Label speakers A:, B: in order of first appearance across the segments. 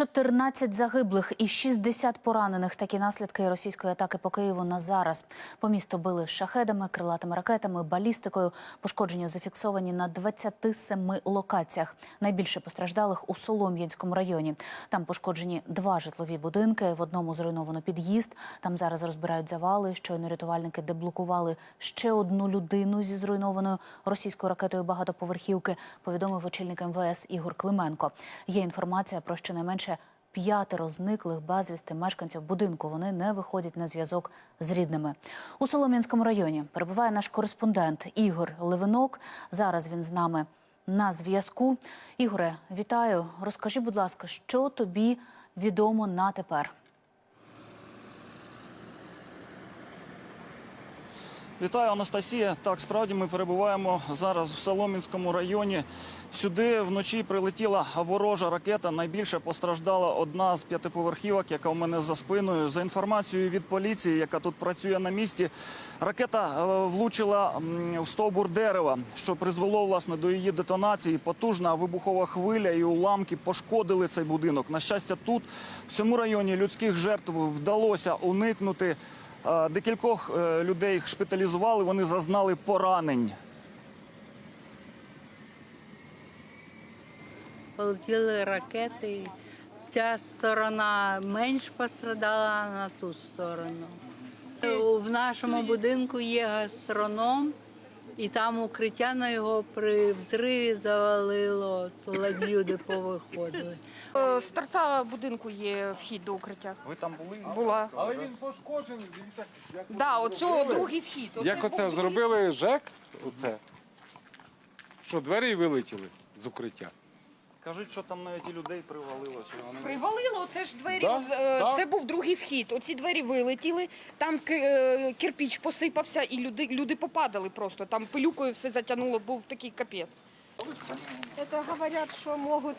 A: 14 загиблих і 60 поранених. Такі наслідки російської атаки по Києву на зараз. По місту били шахедами, крилатими ракетами, балістикою. Пошкодження зафіксовані на 27 локаціях. Найбільше постраждалих у Солом'янському районі. Там пошкоджені два житлові будинки. В одному зруйновано під'їзд. Там зараз розбирають завали. Щойно рятувальники деблокували ще одну людину зі зруйнованою російською ракетою багатоповерхівки. Повідомив очільник МВС Ігор Клименко. Є інформація про щонайменше п'ятеро зниклих безвісти мешканців будинку. Вони не виходять на зв'язок з рідними. У Солом'янському районі перебуває наш кореспондент Ігор Левинок. Зараз він з нами на зв'язку. Ігоре, вітаю. Розкажи, будь ласка, що тобі відомо на тепер?
B: Вітаю, Анастасія. Так, справді ми перебуваємо зараз в Соломінському районі. Сюди вночі прилетіла ворожа ракета. Найбільше постраждала одна з п'ятиповерхівок, яка у мене за спиною. За інформацією від поліції, яка тут працює на місці, ракета е, влучила в стовбур дерева, що призвело власне до її детонації. Потужна вибухова хвиля і уламки пошкодили цей будинок. На щастя, тут в цьому районі людських жертв вдалося уникнути. Декількох е, людей шпиталізували, вони зазнали поранень.
C: Полетіли ракети. Ця сторона менш пострадала а на ту сторону. В нашому будинку є гастроном, і там укриття на його при взриві завалило, то ледь люди повиходили.
D: Е, З торця будинку є вхід до укриття.
B: Ви там були?
D: Була.
E: Але він пошкоджений. Дивіться, як
D: Да, оцю другий вхід.
E: як оце зробили ЖЕК, оце, що двері вилетіли з укриття.
B: Кажуть, що там навіть і людей привалило. Чи вони...
D: Привалило, це ж двері.
E: Да,
D: оз- е,
E: да.
D: Це був другий вхід. Оці двері вилетіли, там ки- е, кирпіч посипався, і люди, люди попадали просто. Там пилюкою все затягнуло, був такий капець.
F: Это говорят, что могут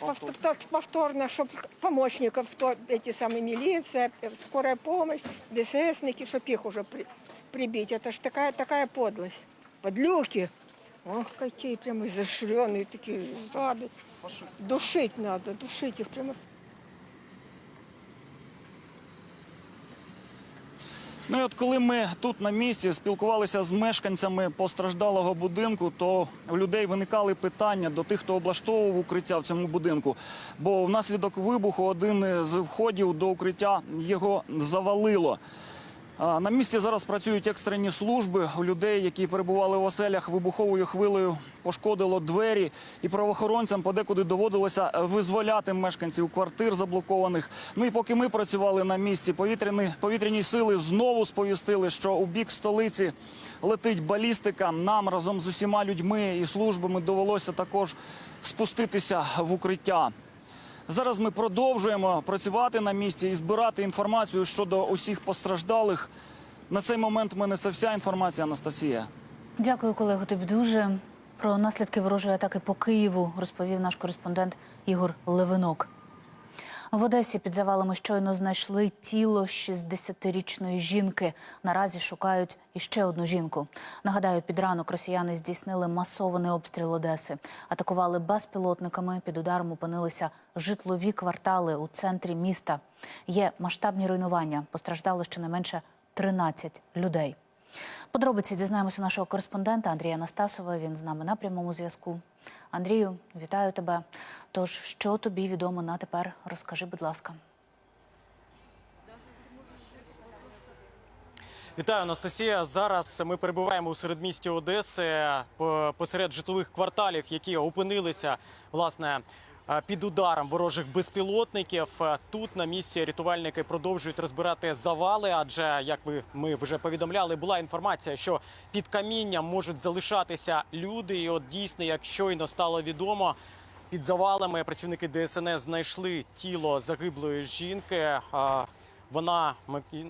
F: повтор- повтор- повторно, чтобы помощников, кто эти самые милиция, скорая помощь, ДССники, чтобы их уже при- прибить. Это ж такая, такая подлость. Подлюки. Ох, какие прям изощренные такие жады. Душить надо, душить их прямо.
B: Ну і от коли ми тут на місці спілкувалися з мешканцями постраждалого будинку, то у людей виникали питання до тих, хто облаштовував укриття в цьому будинку. Бо внаслідок вибуху один з входів до укриття його завалило. На місці зараз працюють екстрені служби. У людей, які перебували в оселях, вибуховою хвилею пошкодило двері, і правоохоронцям подекуди доводилося визволяти мешканців квартир заблокованих. Ну і поки ми працювали на місці, повітряні, повітряні сили знову сповістили, що у бік столиці летить балістика. Нам разом з усіма людьми і службами довелося також спуститися в укриття. Зараз ми продовжуємо працювати на місці і збирати інформацію щодо усіх постраждалих. На цей момент в мене це вся інформація, Анастасія.
A: Дякую, колего. Тобі дуже про наслідки ворожої атаки по Києву розповів наш кореспондент Ігор Левинок. В Одесі під завалами щойно знайшли тіло 60-річної жінки. Наразі шукають іще одну жінку. Нагадаю, під ранок росіяни здійснили масований обстріл Одеси. Атакували безпілотниками. Під ударом опинилися житлові квартали у центрі міста. Є масштабні руйнування. Постраждало щонайменше 13 людей. Подробиці дізнаємося нашого кореспондента Андрія Настасова. Він з нами на прямому зв'язку. Андрію, вітаю тебе. Тож, що тобі відомо на тепер? Розкажи, будь ласка.
G: Вітаю, Анастасія. Зараз ми перебуваємо у середмісті Одеси посеред житлових кварталів, які опинилися власне під ударом ворожих безпілотників. Е, Тут на місці рятувальники продовжують розбирати завали. Адже як ви ми вже повідомляли, була інформація, що під камінням можуть залишатися люди. І от дійсно, як щойно стало відомо. Під завалами працівники ДСНС знайшли тіло загиблої жінки. Вона,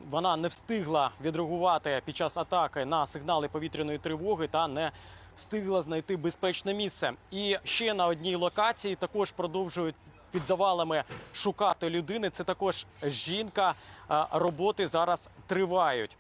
G: вона не встигла відреагувати під час атаки на сигнали повітряної тривоги та не встигла знайти безпечне місце. І ще на одній локації також продовжують під завалами шукати людини. Це також жінка. Роботи зараз тривають.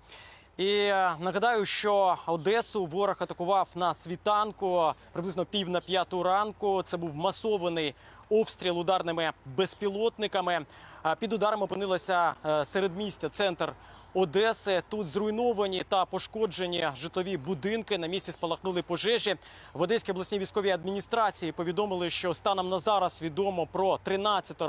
G: І е, нагадаю, що Одесу ворог атакував на світанку приблизно пів на п'яту ранку. Це був масований обстріл ударними безпілотниками. Е, Під ударом опинилося е, середмістя, центр Одеси. Тут зруйновані та пошкоджені житлові будинки. На місці спалахнули пожежі. В Одеській обласній військовій адміністрації повідомили, що станом на зараз відомо про 13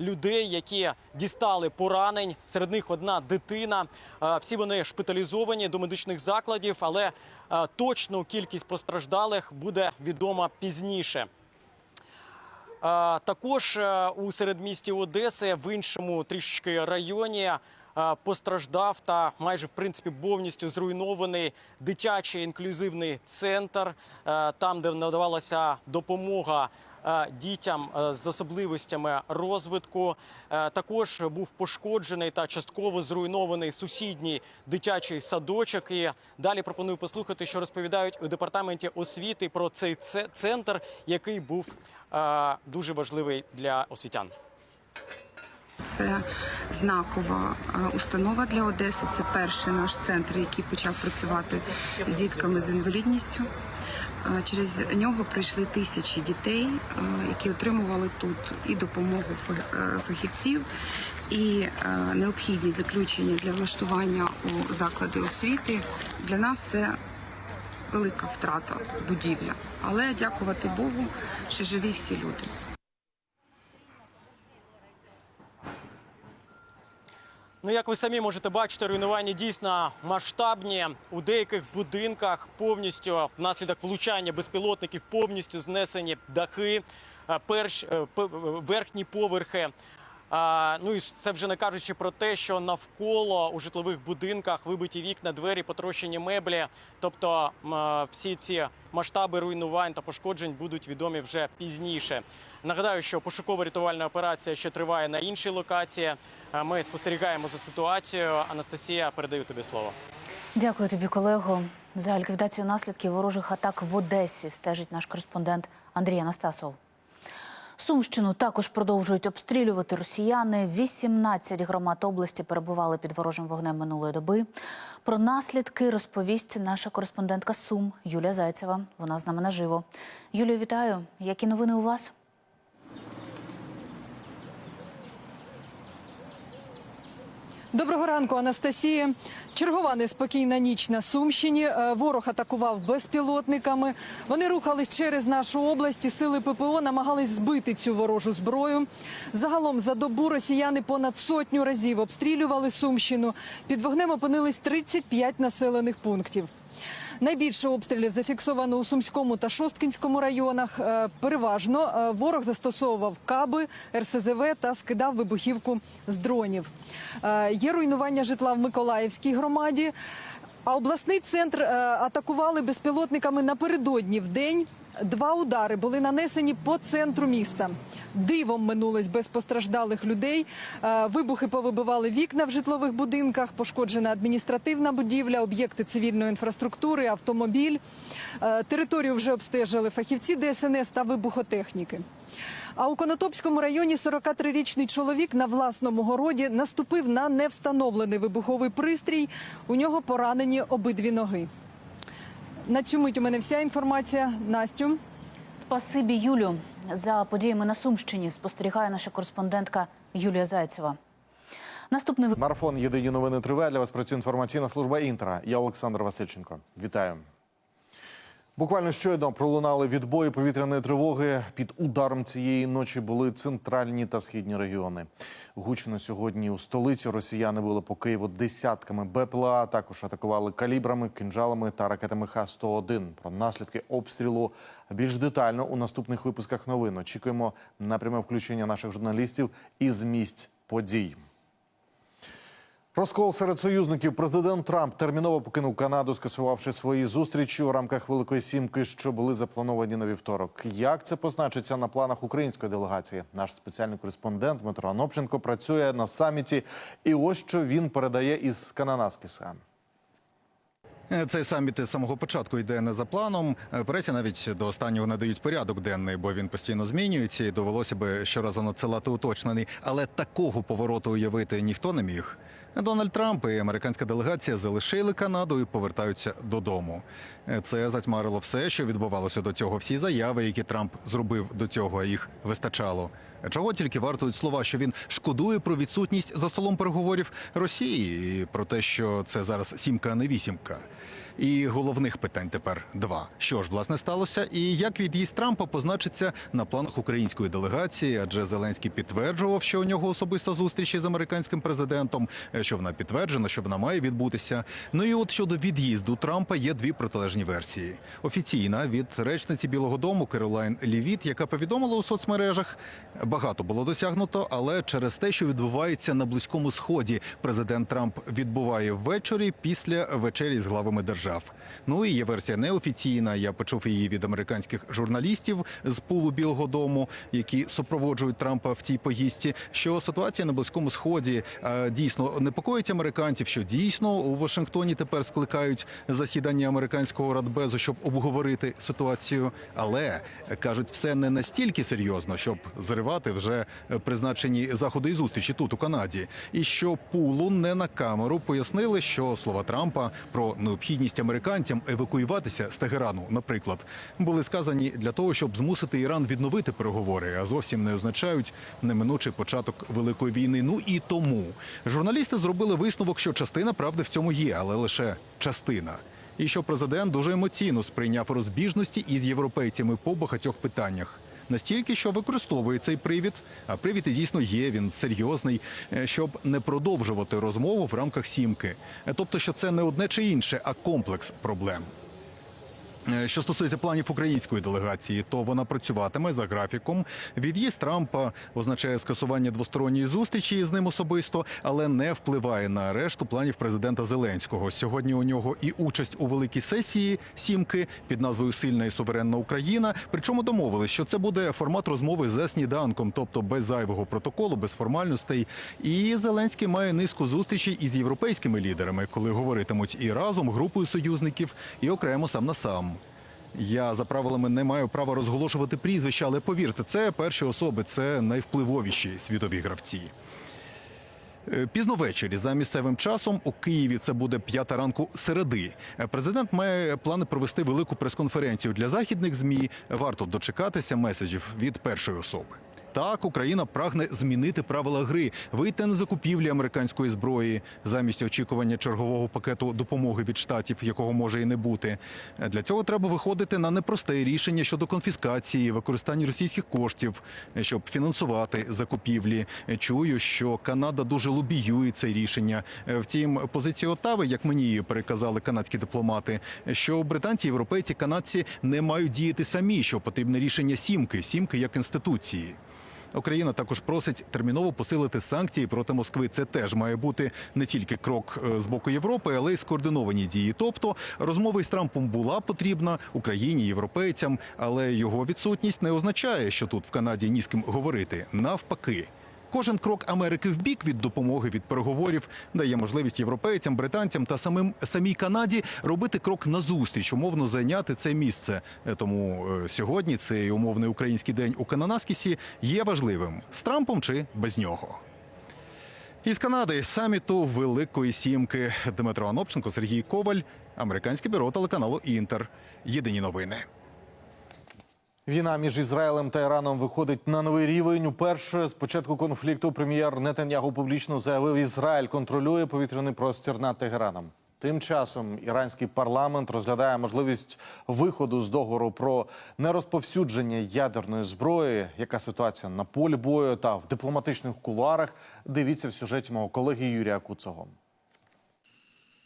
G: людей, які дістали поранень. Серед них одна дитина. Е, Всі вони шпиталізовані до медичних закладів, але е, точну кількість постраждалих буде відома пізніше. Е, Також у середмісті Одеси в іншому трішечки районі постраждав та майже в принципі повністю зруйнований дитячий інклюзивний центр, е, там, де надавалася допомога. е, Дітям е, з особливостями розвитку Е, також був пошкоджений та частково зруйнований сусідній дитячий садочок. І далі пропоную послухати, що розповідають у департаменті освіти про цей центр, який був е, дуже важливий для освітян.
H: Це знакова е, установа для Одеси. Це перший наш центр, який почав працювати з дітками з інвалідністю. Е, Через нього прийшли тисячі дітей, е, які отримували тут і допомогу фахівців, і необхідні заключення для влаштування у заклади освіти. Для нас це велика втрата будівля. Але дякувати Богу, що живі всі люди.
G: Ну, як ви самі можете бачити, руйнування дійсно масштабні. У деяких будинках повністю внаслідок влучання безпілотників повністю знесені дахи, перш е, верхні поверхи. Ну і це вже не кажучи про те, що навколо у житлових будинках вибиті вікна, двері, потрощені меблі. Тобто е, всі ці масштаби руйнувань та пошкоджень будуть відомі вже пізніше. Нагадаю, що пошуково-рятувальна операція ще триває на іншій локації. Ми спостерігаємо за ситуацією. Анастасія, передаю тобі слово.
A: Дякую тобі, колего. За ліквідацію наслідків ворожих атак в Одесі стежить наш кореспондент Андрій Анастасов. Сумщину також продовжують обстрілювати росіяни. 18 громад області перебували під ворожим вогнем минулої доби. Про наслідки розповість наша кореспондентка Сум Юлія Зайцева. Вона з нами наживо. Юлію, вітаю. Які новини у вас?
B: Доброго ранку, Анастасія. Чергова неспокійна ніч на Сумщині. Е, Ворог атакував безпілотниками. Вони рухались через нашу область. Сили ППО намагались збити цю ворожу зброю. Загалом за добу росіяни понад сотню разів обстрілювали Сумщину. Під вогнем опинились 35 населених пунктів. Найбільше обстрілів зафіксовано у Сумському та Шосткінському районах. Е, Переважно е, ворог застосовував каби, РСЗВ та скидав вибухівку з дронів. Е, Є руйнування житла в Миколаївській громаді. А обласний центр атакували безпілотниками напередодні в день. Два удари були нанесені по центру міста. Дивом минулось без постраждалих людей. Е, Вибухи повибивали вікна в житлових будинках, пошкоджена адміністративна будівля, об'єкти цивільної інфраструктури, автомобіль. Е, Територію вже обстежили фахівці ДСНС та вибухотехніки. А у Конотопському районі 43-річний чоловік на власному городі наступив на невстановлений вибуховий пристрій. У нього поранені обидві ноги. На цю мить у мене вся інформація. Настю.
A: Спасибі, Юлю. За подіями на Сумщині спостерігає наша кореспондентка Юлія Зайцева. Наступний.
I: Марафон Єдині новини триває. Для вас працює інформаційна служба Інтера. Я Олександр Васильченко. Вітаю. Буквально щойно пролунали відбої повітряної тривоги. Під ударом цієї ночі були центральні та східні регіони. Гучно сьогодні у столиці росіяни били по Києву десятками БПЛА. Також атакували калібрами, кинджалами та ракетами Х-101. Про наслідки обстрілу більш детально у наступних випусках новин. Очікуємо на пряме включення наших журналістів із місць подій. Розкол серед союзників президент Трамп терміново покинув Канаду, скасувавши свої зустрічі у рамках Великої Сімки, що були заплановані на вівторок. Як це позначиться на планах української делегації? Наш спеціальний кореспондент Дмитро Анопченко працює на саміті, і ось що він передає із Кананаскіса.
J: Е, Цей саміт із самого початку йде не за планом. Е, Пресі навіть до останнього надають порядок денний, бо він постійно змінюється, і довелося би щоразу надсилати уточнений. Але такого повороту уявити ніхто не міг. Дональд Трамп і американська делегація залишили Канаду і повертаються додому. Це затьмарило все, що відбувалося до цього. Всі заяви, які Трамп зробив до цього, їх вистачало. Чого тільки вартують слова, що він шкодує про відсутність за столом переговорів Росії і про те, що це зараз сімка, а не вісімка. І головних питань тепер два: що ж власне сталося, і як від'їзд Трампа позначиться на планах української делегації? Адже Зеленський підтверджував, що у нього особиста зустріч із американським президентом, е, що вона підтверджена, що вона має відбутися. Ну і от щодо від'їзду Трампа є дві протилежні версії. Офіційна від речниці Білого Дому Керолайн Лівіт, яка повідомила у соцмережах, багато було досягнуто, але через те, що відбувається на близькому сході, президент Трамп відбуває ввечері після вечері з главами держав. Ну і є версія неофіційна. Я почув її від американських журналістів з пулу Білого Дому, які супроводжують Трампа в цій поїздці. Що ситуація на близькому сході дійсно непокоїть американців, що дійсно у Вашингтоні тепер скликають засідання американського радбезу, щоб обговорити ситуацію. Але кажуть, все не настільки серйозно, щоб зривати вже призначені заходи і зустрічі тут у Канаді. І що пулу не на камеру пояснили, що слова Трампа про необхідність американцям евакуюватися з Тегерану, наприклад, були сказані для того, щоб змусити Іран відновити переговори, а зовсім не означають неминучий початок великої війни. Ну і тому журналісти зробили висновок, що частина правди в цьому є, але лише частина. І що президент дуже емоційно сприйняв розбіжності із європейцями по багатьох питаннях. Настільки, що використовує цей привід, а привід і дійсно є, він серйозний, е, щоб не продовжувати розмову в рамках сімки. Е, Тобто, що це не одне чи інше, а комплекс проблем. Е, Що стосується планів української делегації, то вона працюватиме за графіком. Від'їзд Трампа означає скасування двосторонньої зустрічі з ним особисто, але не впливає на решту планів президента Зеленського. Сьогодні у нього і участь у великій сесії сімки під назвою Сильна і суверенна Україна. Причому домовились, що це буде формат розмови за сніданком, тобто без зайвого протоколу, без формальностей. І Зеленський має низку зустрічей із європейськими лідерами, коли говоритимуть і разом групою союзників, і окремо сам на сам. Я за правилами не маю права розголошувати прізвища, але повірте, це перші особи, це найвпливовіші світові гравці. Е, Пізно ввечері за місцевим часом у Києві це буде п'ята ранку середи. Е, Президент має плани провести велику прес-конференцію для західних змі. Варто дочекатися меседжів від першої особи. Так, Україна прагне змінити правила гри, вийти на закупівлі американської зброї замість очікування чергового пакету допомоги від штатів, якого може і не бути. Для цього треба виходити на непросте рішення щодо конфіскації, використання російських коштів, щоб фінансувати закупівлі. Чую, що Канада дуже лобіює це рішення. Втім, позиція Отави, як мені її переказали канадські дипломати, що британці, європейці, канадці не мають діяти самі, що потрібне рішення сімки, сімки як інституції. Україна також просить терміново посилити санкції проти Москви. Це теж має бути не тільки крок е, з боку Європи, але й скоординовані дії. Тобто розмова із Трампом була потрібна Україні, європейцям, але його відсутність не означає, що тут в Канаді ні з ким говорити. Навпаки. Кожен крок Америки в бік від допомоги від переговорів дає можливість європейцям, британцям та самим самій Канаді робити крок назустріч, умовно зайняти це місце. Тому е, сьогодні цей умовний український день у Кананаскісі є важливим з Трампом чи без нього. Із Канади саміту Великої Сімки Дмитро Анопченко, Сергій Коваль, американське бюро телеканалу Інтер. Єдині новини.
I: Війна між Ізраїлем та Іраном виходить на новий рівень. Уперше з початку конфлікту прем'єр Нетаньягу публічно заявив, Ізраїль контролює повітряний простір над Тегераном. Тим часом іранський парламент розглядає можливість виходу з договору про нерозповсюдження ядерної зброї. Яка ситуація на полі бою та в дипломатичних кулуарах? Дивіться в сюжеті мого колеги Юрія Куцого.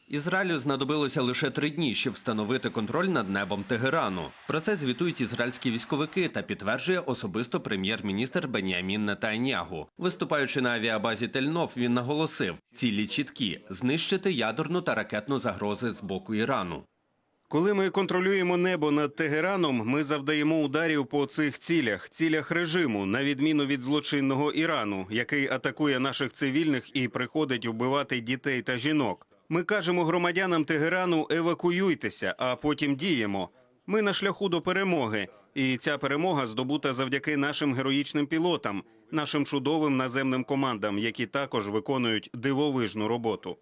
K: Ізраїлю знадобилося лише три дні, щоб встановити контроль над небом Тегерану. Про це звітують ізраїльські військовики та підтверджує особисто прем'єр-міністр Бенямін Нетаньягу. Виступаючи на авіабазі Тельнов, він наголосив: цілі чіткі знищити ядерну та ракетну загрози з боку Ірану.
L: Коли ми контролюємо небо над Тегераном, ми завдаємо ударів по цих цілях, цілях режиму, на відміну від злочинного Ірану, який атакує наших цивільних і приходить вбивати дітей та жінок. Ми кажемо громадянам Тегерану евакуюйтеся, а потім діємо. Ми на шляху до перемоги, і ця перемога здобута завдяки нашим героїчним пілотам, нашим чудовим наземним командам, які також виконують дивовижну роботу.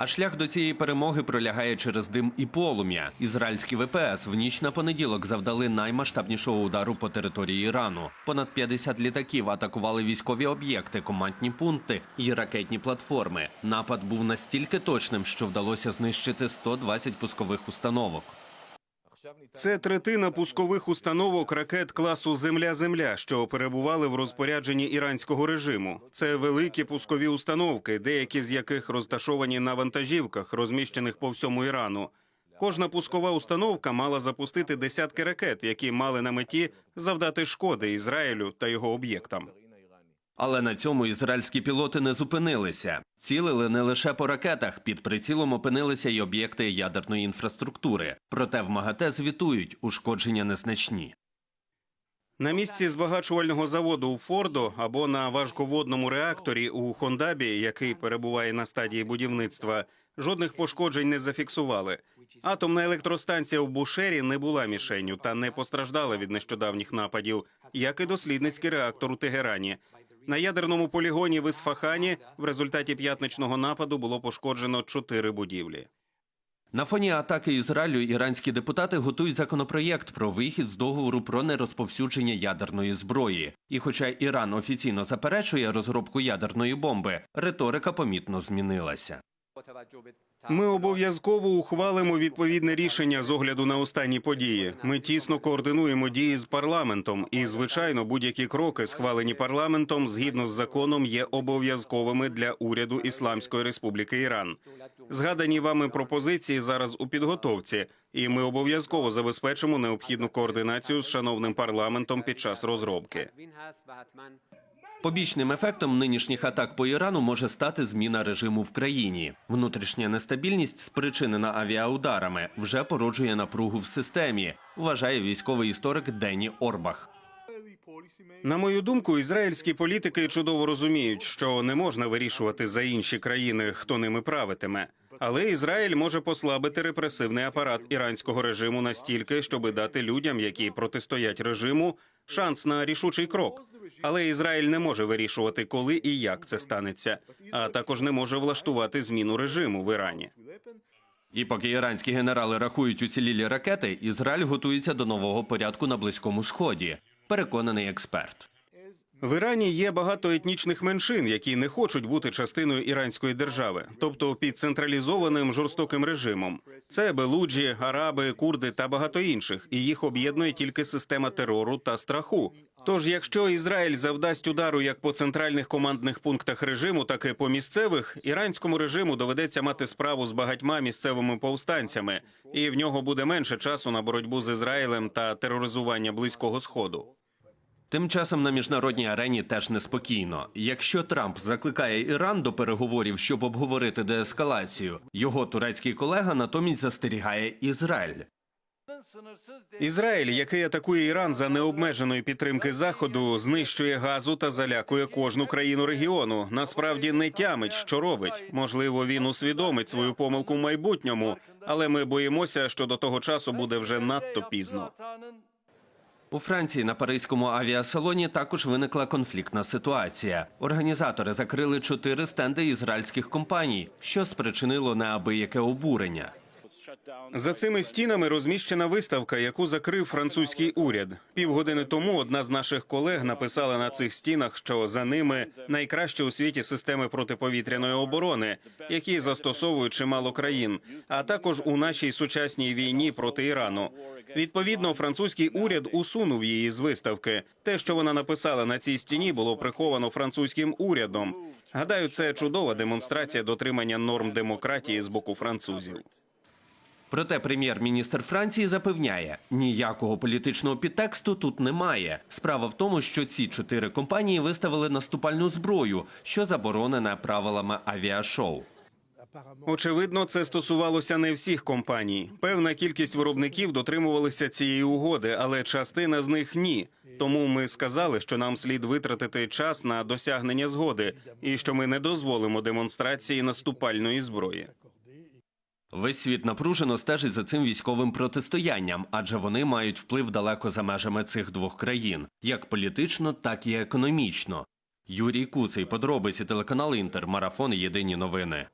K: А шлях до цієї перемоги пролягає через дим і полум'я. Ізраїльські ВПС в ніч на понеділок завдали наймасштабнішого удару по території Ірану. Понад 50 літаків атакували військові об'єкти, командні пункти і ракетні платформи. Напад був настільки точним, що вдалося знищити 120 пускових установок.
L: Це третина пускових установок ракет класу Земля-Земля, що перебували в розпорядженні іранського режиму. Це великі пускові установки, деякі з яких розташовані на вантажівках, розміщених по всьому Ірану. Кожна пускова установка мала запустити десятки ракет, які мали на меті завдати шкоди Ізраїлю та його об'єктам.
K: Але на цьому ізраїльські пілоти не зупинилися. Цілили не лише по ракетах, під прицілом опинилися й об'єкти ядерної інфраструктури. Проте в МАГАТЕ звітують, ушкодження незначні.
L: На місці збагачувального заводу у Фордо або на важководному реакторі у Хондабі, який перебуває на стадії будівництва, жодних пошкоджень не зафіксували. Атомна електростанція в Бушері не була мішенню та не постраждала від нещодавніх нападів, як і дослідницький реактор у Тегерані. На ядерному полігоні в Ісфахані в результаті п'ятничного нападу було пошкоджено чотири будівлі.
K: На фоні атаки Ізраїлю іранські депутати готують законопроєкт про вихід з договору про нерозповсюдження ядерної зброї. І хоча Іран офіційно заперечує розробку ядерної бомби, риторика помітно змінилася.
L: Ми обов'язково ухвалимо відповідне рішення з огляду на останні події. Ми тісно координуємо дії з парламентом, і звичайно, будь-які кроки, схвалені парламентом, згідно з законом, є обов'язковими для уряду Ісламської Республіки Іран. Згадані вами пропозиції зараз у підготовці, і ми обов'язково забезпечимо необхідну координацію з шановним парламентом під час розробки.
K: Побічним ефектом нинішніх атак по Ірану може стати зміна режиму в країні. Внутрішня нестабільність, спричинена авіаударами, вже породжує напругу в системі, вважає військовий історик Денні Орбах.
L: На мою думку, ізраїльські політики чудово розуміють, що не можна вирішувати за інші країни, хто ними правитиме. Але Ізраїль може послабити репресивний апарат іранського режиму настільки, щоб дати людям, які протистоять режиму, шанс на рішучий крок. Але Ізраїль не може вирішувати, коли і як це станеться, а також не може влаштувати зміну режиму в Ірані.
K: І поки іранські генерали рахують уцілілі ракети, Ізраїль готується до нового порядку на близькому сході. Переконаний експерт.
L: В Ірані є багато етнічних меншин, які не хочуть бути частиною іранської держави, тобто під централізованим жорстоким режимом. Це белуджі, араби, курди та багато інших, і їх об'єднує тільки система терору та страху. Тож, якщо Ізраїль завдасть удару як по центральних командних пунктах режиму, так і по місцевих, іранському режиму доведеться мати справу з багатьма місцевими повстанцями, і в нього буде менше часу на боротьбу з Ізраїлем та тероризування близького сходу.
K: Тим часом на міжнародній арені теж неспокійно. Якщо Трамп закликає Іран до переговорів, щоб обговорити деескалацію, його турецький колега натомість застерігає Ізраїль.
L: Ізраїль, який атакує Іран за необмеженої підтримки заходу, знищує газу та залякує кожну країну регіону. Насправді не тямить, що робить. Можливо, він усвідомить свою помилку в майбутньому, але ми боїмося, що до того часу буде вже надто пізно.
K: У Франції на паризькому авіасалоні також виникла конфліктна ситуація. Організатори закрили чотири стенди ізраїльських компаній, що спричинило неабияке обурення.
L: За цими стінами розміщена виставка, яку закрив французький уряд. Півгодини тому одна з наших колег написала на цих стінах, що за ними найкращі у світі системи протиповітряної оборони, які застосовують чимало країн, а також у нашій сучасній війні проти Ірану. Відповідно, французький уряд усунув її з виставки. Те, що вона написала на цій стіні, було приховано французьким урядом. Гадаю, це чудова демонстрація дотримання норм демократії з боку французів.
K: Проте прем'єр-міністр Франції запевняє, ніякого політичного підтексту тут немає. Справа в тому, що ці чотири компанії виставили наступальну зброю, що заборонена правилами авіашоу.
L: Очевидно, це стосувалося не всіх компаній. Певна кількість виробників дотримувалися цієї угоди, але частина з них ні. Тому ми сказали, що нам слід витратити час на досягнення згоди, і що ми не дозволимо демонстрації наступальної зброї.
K: Весь світ напружено стежить за цим військовим протистоянням, адже вони мають вплив далеко за межами цих двох країн, як політично, так і економічно. Юрій Куций, подробиці телеканал Інтер, марафон Єдині новини.